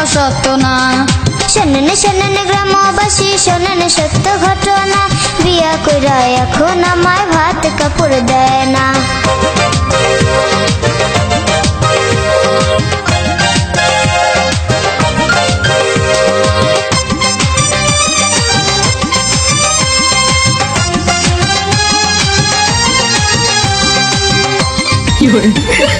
একটা সত্য না শোনেন শোনেন গ্রামবাসী শোনেন সত্য ঘটনা। বিয়া কইরা এখন আমায় ভাত কাপড় দেয় না। বিয়ার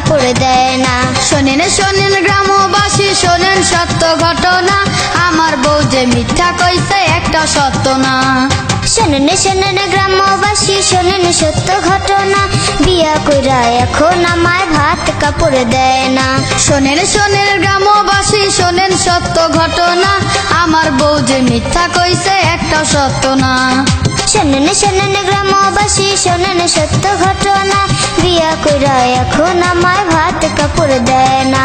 কাপড় দেয় না। শোনেন শোনেন গ্রামবাসী, শোনেন সত্য ঘটনা। আমার বউ যে মিথ্যা কইছে, একটা সত্য না। শোনেন শোনেন গ্রামবাসী, শোনেন সত্য ঘটনা। বিয়া কইরা এখন আমায় ভাত কাপড় দেয় না। শোনেন শোনেন গ্রামবাসী, শোনেন সত্য ঘটনা। আমার বউ যে মিথ্যা কইছে, একটা সত্য না। শোনেন শোনেন গ্রামবাসী, শোনেন সত্য ঘটনা। বিয়া কইরা এখন আমায় ভাত কাপড় দেয় না।